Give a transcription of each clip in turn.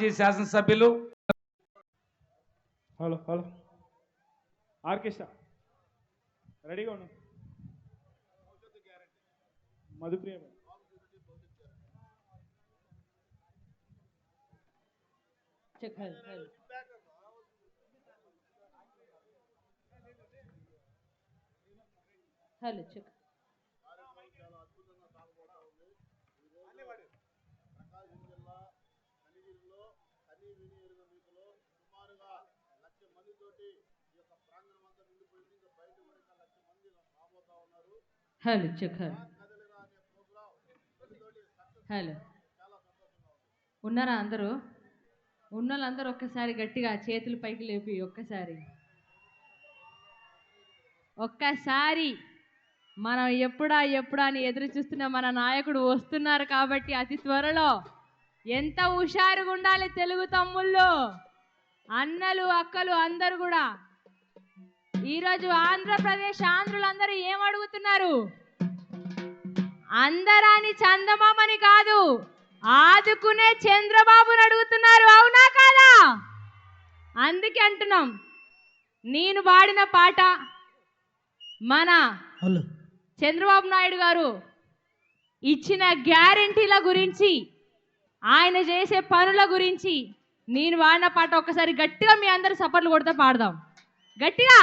మాజీ శాసనసభ్యులు. Hello hello. Orchestra. రెడీగా ఉన్నాం Madhupriya madam. Check. Hell hell. Hello check hello. Check hello hello ఉన్నారా అందరూ? ఉన్న వాళ్ళందరూ ఒక్కసారి గట్టిగా చేతులు పైకి లేపి ఒక్కసారి. ఒక్కసారి మనం ఎప్పుడా ఎప్పుడా అని ఎదురు చూస్తున్న మన నాయకుడు వస్తున్నారు కాబట్టి అతి త్వరలో ఎంత హుషారుగా ఉండాలి తెలుగు తమ్ముళ్ళు? అన్నలు అక్కలు అందరూ కూడా. ఈరోజు ఆంధ్రప్రదేశ్ ఆంధ్రులందరూ ఏం అడుగుతున్నారు అందరాని చందమామని కాదు ఆదుకునే చంద్రబాబుని అడుగుతున్నారు. అవునా కాదా? అందుకే అంటున్నాం. నేను పాడిన పాట మన చంద్రబాబు నాయుడు గారు ఇచ్చిన గ్యారంటీల గురించి ఆయన చేసే పనుల గురించి నేను వాడిన పాట ఒక్కసారి గట్టిగా మీ అందరు సపర్లు కొడితే పాడదాం. గట్టిగా.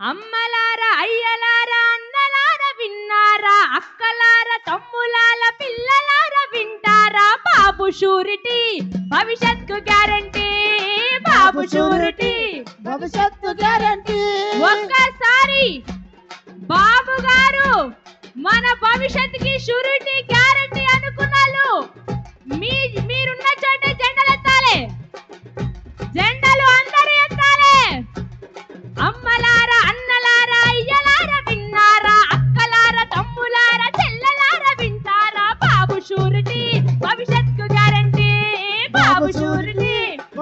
అమ్మలారా అయ్యలారా అన్నలారా విన్నారా అక్కలారా తమ్ములాల పిల్లలారా వింటారా బాబు షూరిటీ భవిష్యత్తు గ్యారంటీ బాబు షూరిటీ. భవిష్యత్తు గ్యారంటీ. ఒక్కసారి బాబు గారు మన భవిష్యత్తుకి షూరిటీ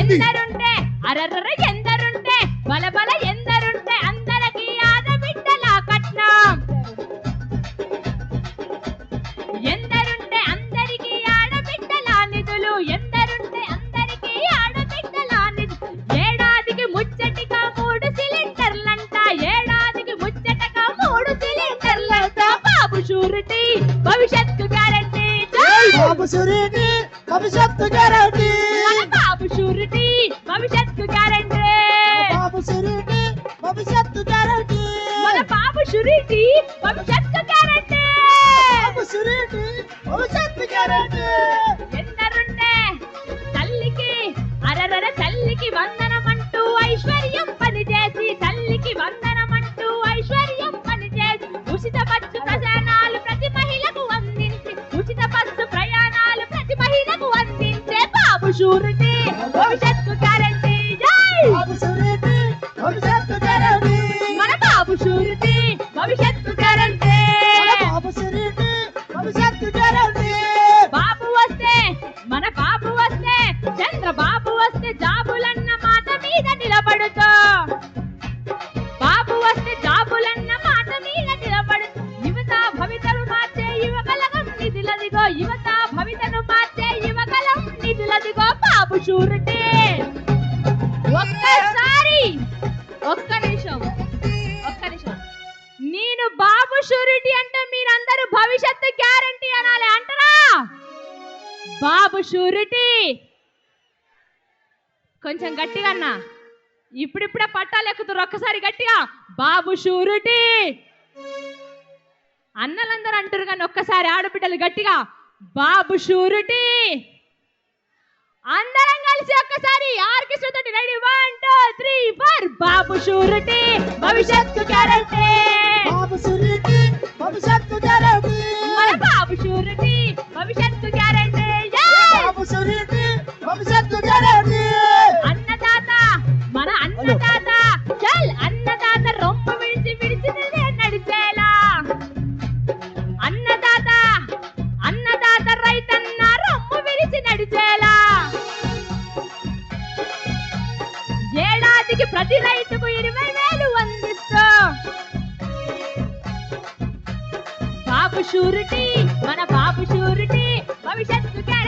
ఎందరుంటే అరర్ర ఎందరుంటే బల బల ఎందరుంటే అందరికి ఆడబిడ్డల కట్నం. ఎందరుంటే అందరికి ఆడబిడ్డల నిధులు ఎందరుంటే అందరికి ఆడబిడ్డల నిధులు. ఏడాదికి ముచ్చటిగా మూడు సిలిండర్లంట ఏడాదికి ముచ్చటగా మూడు సిలిండర్లంట. బాబు షూరిటీ భవిష్యత్తు గ్యారంటీ. బాబు సురీటి భవిష్యత్తు గ్యారంటీ. షూరిటీ భవిష్యత్తు గ్యారంటీ. బాబు సురీటి భవిష్యత్తు గ్యారంటీ. మన బాబు షూరిటీ భవిష్యత్తు గ్యారంటీ. బాబు సురీటి భవిష్యత్తు గ్యారంటీ. ఎందరుంటే తల్లికి అరరర తల్లికి వందనమంటూ ఐశ్వర్యం పనిచేసి తల్లికి వందనమంటూ ఐశ్వర్యం పనిచేసి ఉచిత బస్సు ప్రయాణాలు ప్రతి మహిళకు అందించి ఉచిత ప్రయాణాలు ప్రతి మహిళకు అందించే బాబు షూరిటీ భవిష్యత్తు గ్యారంటీ షూరిటీ. కొంచెం గట్టిగా అన్నా. ఇప్పుడిప్పుడే పట్టాలు ఎక్కుతున్నారు ఒక్కసారి గట్టిగా బాబు షూరిటీ. అన్నలందరూ అంటారు కానీ ఒక్కసారి ఆడబిడ్డలు గట్టిగా బాబు షూరిటీ. అందరం కలిసి ఒక్కసారి ఆర్కెస్ట్రా తోటి ready. One two three four. Babu surety భవిష్యత్తు guarantee. Babu surety.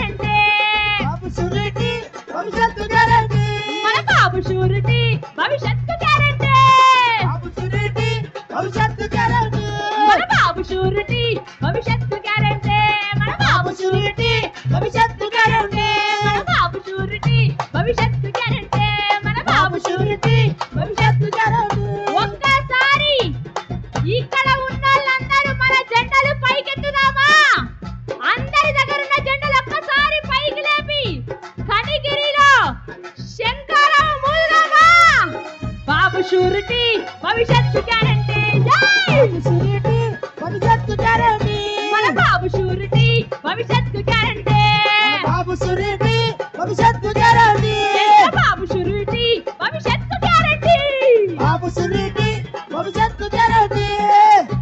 Guarantee Babu surety భవిష్యత్తు గ్యారంటీ. మన బాబు షూరిటీ భవిష్యత్తు గ్యారంటీ. బాబు సురేటి భవిష్యత్తు గ్యారంటీ. మన బాబు షూరిటీ భవిష్యత్తు గ్యారంటీ. మన బాబు బాబు సురేటి భవిష్యత్తు గ్యారంటీ. మన బాబు షూరిటీ భవిష్యత్తు షూరిటీ భవిష్యత్తు గ్యారంటీ. సురేటి భవిష్యత్తు గ్యారంటీ. మన బాబు షూరిటీ భవిష్యత్తు గ్యారంటీ. బాబు సురేటి భవిష్యత్తు గ్యారంటీ. బాబు షూరిటీ భవిష్యత్తు గ్యారంటీ. బాబు సురేటి భవిష్యత్తు గ్యారంటీ.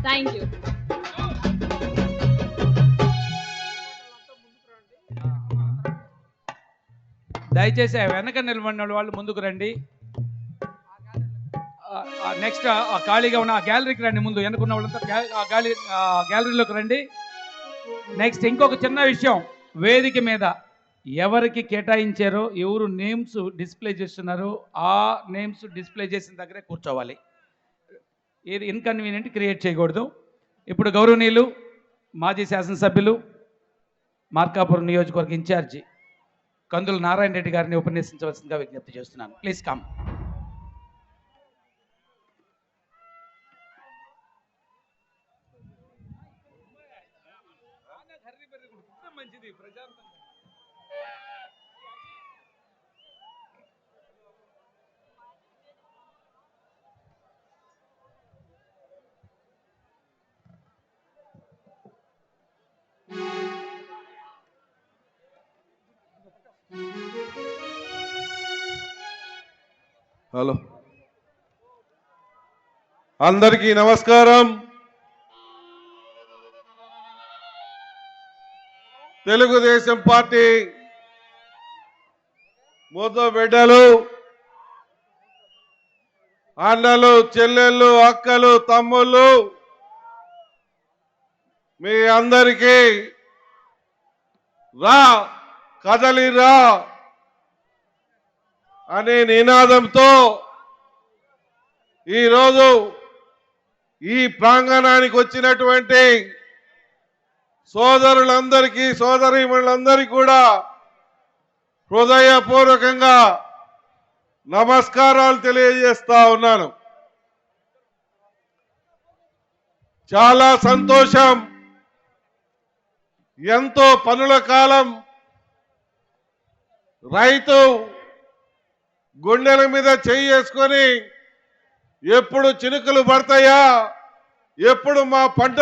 థ్యాంక్ యూ దయచేసి వెనక నిలబడిన వాళ్ళు ముందుకు రండి. నెక్స్ట్ ఆ ఖాళీగా ఉన్న ఆ గ్యాలరీకి రండి ముందు. ఎన్నుకున్న వాళ్ళంతా ఆ గ్యాలరీ గ్యాలరీలోకి రండి. నెక్స్ట్ ఇంకొక చిన్న విషయం. వేదిక మీద ఎవరికి కేటాయించారో ఎవరు నేమ్స్ డిస్ప్లే చేస్తున్నారో ఆ నేమ్స్ డిస్ప్లే చేసిన దగ్గరే కూర్చోవాలి. ఏది ఇన్కన్వీనియంట్ క్రియేట్ చేయకూడదు. ఇప్పుడు గౌరవనీయులు మాజీ శాసనసభ్యులు మార్కాపురం నియోజకవర్గ ఇన్ఛార్జి కందుల నారాయణ రెడ్డి గారిని ఉపన్యసించవలసిందిగా విజ్ఞప్తి చేస్తున్నాను. ప్లీజ్ కమ్ హలో అందరికీ నమస్కారం. తెలుగుదేశం పార్టీ మూతో బిడ్డలు అన్నలు చెల్లెళ్ళు అక్కలు తమ్ముళ్ళు మీ అందరికీ రా కదలి రా అనే నినాదంతో ఈరోజు ఈ ప్రాంగణానికి వచ్చినటువంటి సోదరులందరికీ సోదరీమణులందరికీ కూడా హృదయపూర్వకంగా నమస్కారాలు తెలియజేస్తా ఉన్నాను. చాలా సంతోషం. ఎంతో పనుల కాలం. రైతు గుండెల మీద చేసుకొని ఎప్పుడు చినుకులు పడతాయా? ఎప్పుడు మా పంట